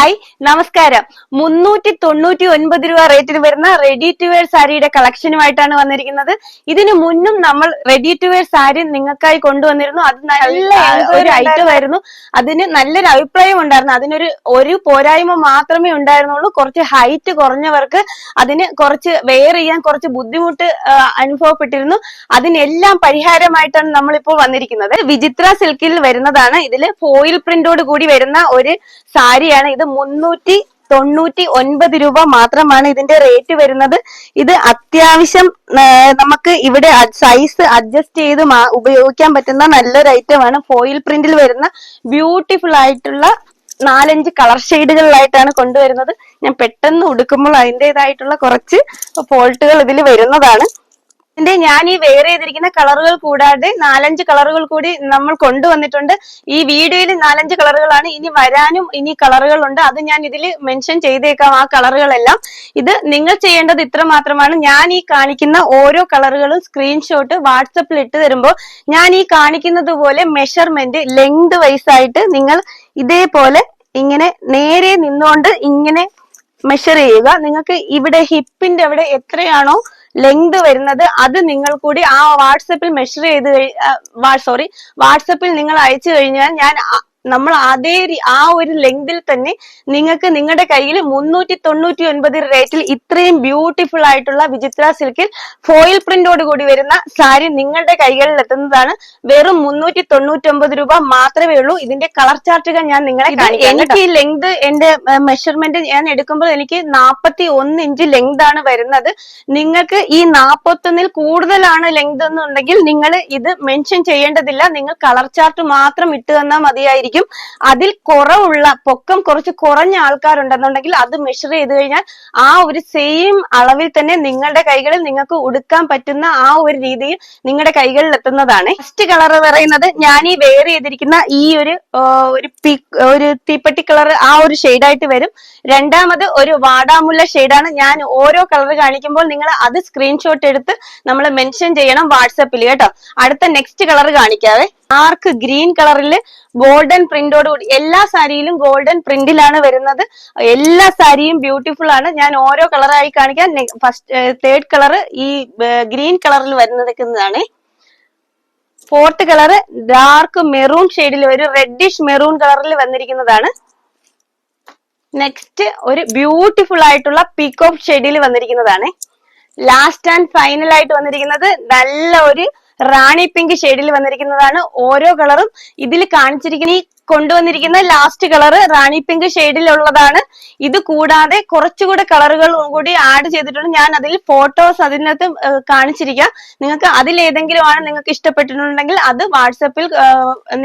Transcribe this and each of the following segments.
Hi നമസ്കാരം. മുന്നൂറ്റി തൊണ്ണൂറ്റി ഒൻപത് രൂപ റേറ്റിന് വരുന്ന റെഡി ടു വെയർ സാരിയുടെ കളക്ഷനുമായിട്ടാണ് വന്നിരിക്കുന്നത്. ഇതിനു മുന്നും നമ്മൾ റെഡി ടു വെയർ സാരി നിങ്ങൾക്കായി കൊണ്ടുവന്നിരുന്നു. അത് നല്ല ഒരു ഐറ്റം ആയിരുന്നു. അതിന് നല്ലൊരു അഭിപ്രായം ഉണ്ടായിരുന്നു. അതിനൊരു ഒരു പോരായ്മ മാത്രമേ ഉണ്ടായിരുന്നുള്ളൂ. കുറച്ച് ഹൈറ്റ് കുറഞ്ഞവർക്ക് അതിന് കുറച്ച് വെയർ ചെയ്യാൻ കുറച്ച് ബുദ്ധിമുട്ട് അനുഭവപ്പെട്ടിരുന്നു. അതിനെല്ലാം പരിഹാരമായിട്ടാണ് നമ്മളിപ്പോൾ വന്നിരിക്കുന്നത്. വിചിത്ര സിൽക്കിൽ വരുന്നതാണ്. ഇതിൽ ഫോയിൽ പ്രിന്റോട് കൂടി വരുന്ന ഒരു സാരിയാണ് ഇത്. മുന്നൂറ്റി തൊണ്ണൂറ്റി ഒൻപത് രൂപ മാത്രമാണ് ഇതിന്റെ റേറ്റ് വരുന്നത്. ഇത് അത്യാവശ്യം നമുക്ക് ഇവിടെ സൈസ് അഡ്ജസ്റ്റ് ചെയ്ത് ഉപയോഗിക്കാൻ പറ്റുന്ന നല്ലൊരു ഐറ്റം ആണ്. ഫോയിൽ പ്രിന്റിൽ വരുന്ന ബ്യൂട്ടിഫുൾ ആയിട്ടുള്ള നാലഞ്ച് കളർ ഷെയ്ഡുകളിലായിട്ടാണ് കൊണ്ടുവരുന്നത്. ഞാൻ പെട്ടെന്ന് ഉടുക്കുമ്പോൾ അതിന്റെതായിട്ടുള്ള കുറച്ച് ഫോൾട്ടുകൾ ഇതിൽ വരുന്നതാണ്. ഇതിന്റെ ഞാൻ ഈ വെയർ ചെയ്തിരിക്കുന്ന കളറുകൾ കൂടാതെ നാലഞ്ച് കളറുകൾ കൂടി നമ്മൾ കൊണ്ടുവന്നിട്ടുണ്ട്. ഈ വീഡിയോയിൽ നാലഞ്ച് കളറുകളാണ് ഇനി വരാനും ഇനി കളറുകൾ ഉണ്ട്. അത് ഞാൻ ഇതിൽ മെൻഷൻ ചെയ്തേക്കാം ആ കളറുകളെല്ലാം ഇത് നിങ്ങൾ ചെയ്യേണ്ടത് ഇത്ര മാത്രമാണ്. ഞാൻ ഈ കാണിക്കുന്ന ഓരോ കളറുകളും സ്ക്രീൻഷോട്ട് വാട്സപ്പിൽ ഇട്ട് തരുമ്പോൾ ഞാൻ ഈ കാണിക്കുന്നത് പോലെ മെഷർമെന്റ് ലെങ്ത് വൈസ് ആയിട്ട് നിങ്ങൾ ഇതേപോലെ ഇങ്ങനെ നേരെ നിന്നുകൊണ്ട് ഇങ്ങനെ മെഷർ ചെയ്യുക. നിങ്ങൾക്ക് ഇവിടെ ഹിപ്പിന്റെ അവിടെ എത്രയാണോ ലെങ്ത് വരുന്നത് അത് നിങ്ങൾ കൂടി ആ വാട്സപ്പിൽ മെഷർ ചെയ്ത് സോറി വാട്സപ്പിൽ നിങ്ങൾ അയച്ചു കഴിഞ്ഞാൽ ഞാൻ നമ്മൾ അതേ ആ ഒരു ലെങ്തിൽ തന്നെ നിങ്ങൾക്ക് നിങ്ങളുടെ കയ്യിൽ മുന്നൂറ്റി തൊണ്ണൂറ്റി ഒൻപത് റേറ്റിൽ ഇത്രയും ബ്യൂട്ടിഫുൾ ആയിട്ടുള്ള വിചിത്ര സിൽക്കിൽ ഫോയിൽ പ്രിന്റോട് കൂടി വരുന്ന സാരി നിങ്ങളുടെ കൈകളിൽ എത്തുന്നതാണ്. വെറും മുന്നൂറ്റി തൊണ്ണൂറ്റി ഒമ്പത് രൂപ മാത്രമേ ഉള്ളൂ. ഇതിന്റെ കളർ ചാർട്ടുകൾ ഞാൻ നിങ്ങളെ എനിക്ക് ഈ ലെങ്ത് എന്റെ മെഷർമെന്റ് ഞാൻ എടുക്കുമ്പോൾ എനിക്ക് നാപ്പത്തി ഒന്ന് ഇഞ്ച് ലെങ്ത് ആണ് വരുന്നത്. നിങ്ങൾക്ക് ഈ നാപ്പത്തൊന്നിൽ കൂടുതലാണ് ലെങ്ത് എന്നുണ്ടെങ്കിൽ നിങ്ങൾ ഇത് മെൻഷൻ ചെയ്യേണ്ടതില്ല. നിങ്ങൾ കളർ ചാർട്ട് മാത്രം ഇട്ട് തന്നാൽ മതിയായിരിക്കും. അതിൽ കുറവുള്ള പൊക്കം കുറച്ച് കുറഞ്ഞ ആൾക്കാരുണ്ടെന്നുണ്ടെങ്കിൽ അത് മെഷർ ചെയ്ത് കഴിഞ്ഞാൽ ആ ഒരു സെയിം അളവിൽ തന്നെ നിങ്ങളുടെ കൈകളിൽ നിങ്ങൾക്ക് ഉടുക്കാൻ പറ്റുന്ന ആ ഒരു രീതിയിൽ നിങ്ങളുടെ കൈകളിൽ എത്തുന്നതാണ്. ഫസ്റ്റ് കളർ പറയുന്നത് ഞാൻ ഈ വെയർ ചെയ്തിരിക്കുന്ന ഈ ഒരു ഒരു തീപ്പെട്ടി കളർ ആ ഒരു ഷെയ്ഡായിട്ട് വരും. രണ്ടാമത് ഒരു വാടാമുല്ല ഷെയ്ഡാണ് ഞാൻ ഓരോ കളർ കാണിക്കുമ്പോൾ നിങ്ങൾ അത് സ്ക്രീൻഷോട്ട് എടുത്ത് നമ്മൾ മെൻഷൻ ചെയ്യണം വാട്സപ്പിൽ കേട്ടോ. അടുത്ത നെക്സ്റ്റ് കളർ കാണിക്കാവേ. ഡാർക്ക് ഗ്രീൻ കളറിൽ ഗോൾഡൻ പ്രിന്റോട് കൂടി എല്ലാ സാരിയിലും ഗോൾഡൻ പ്രിന്റിലാണ് വരുന്നത്. എല്ലാ സാരിയും ബ്യൂട്ടിഫുൾ ആണ്. ഞാൻ ഓരോ കളറായി കാണിക്കാൻ ഫസ്റ്റ് തേർഡ് കളർ ഈ ഗ്രീൻ കളറിൽ വരുന്നതാണ് ഫോർത്ത് കളർ ഡാർക്ക് മെറൂൺ ഷെയ്ഡിൽ ഒരു റെഡിഷ് മെറൂൺ കളറിൽ വന്നിരിക്കുന്നതാണ്. നെക്സ്റ്റ് ഒരു ബ്യൂട്ടിഫുൾ ആയിട്ടുള്ള പീകോക്ക് ഷെയ്ഡിൽ വന്നിരിക്കുന്നതാണ്. ലാസ്റ്റ് ആൻഡ് ഫൈനൽ ആയിട്ട് വന്നിരിക്കുന്നത് നല്ല ഒരു റാണി പിങ്ക് ഷെയ്ഡിൽ വന്നിരിക്കുന്നതാണ്. ഓരോ കളറും ഇതിൽ കാണിച്ചിരിക്കുന്ന ഈ കൊണ്ടുവന്നിരിക്കുന്ന ലാസ്റ്റ് കളർ റാണി പിങ്ക് ഷെയ്ഡിലുള്ളതാണ്. ഇത് കൂടാതെ കുറച്ചുകൂടെ കളറുകൾ കൂടി ആഡ് ചെയ്തിട്ടുണ്ട്. ഞാൻ അതിൽ ഫോട്ടോസ് അതിനകത്ത് കാണിച്ചിരിക്കാം. നിങ്ങൾക്ക് അതിൽ ഏതെങ്കിലും ആണ് നിങ്ങൾക്ക് ഇഷ്ടപ്പെട്ടിട്ടുണ്ടെങ്കിൽ അത് വാട്സപ്പിൽ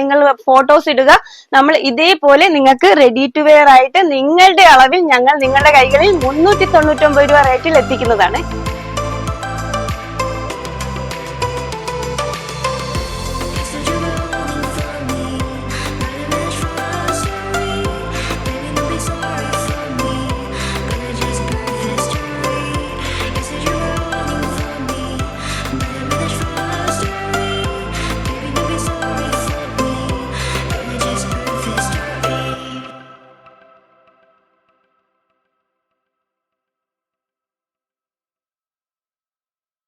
നിങ്ങൾ ഫോട്ടോസ് ഇടുക. നമ്മൾ ഇതേപോലെ നിങ്ങൾക്ക് റെഡി ടു വെയർ ആയിട്ട് നിങ്ങളുടെ അളവിൽ ഞങ്ങൾ നിങ്ങളുടെ കൈകളിൽ മുന്നൂറ്റി തൊണ്ണൂറ്റി ഒമ്പത് രൂപ റേറ്റിൽ എത്തിക്കുന്നതാണ്.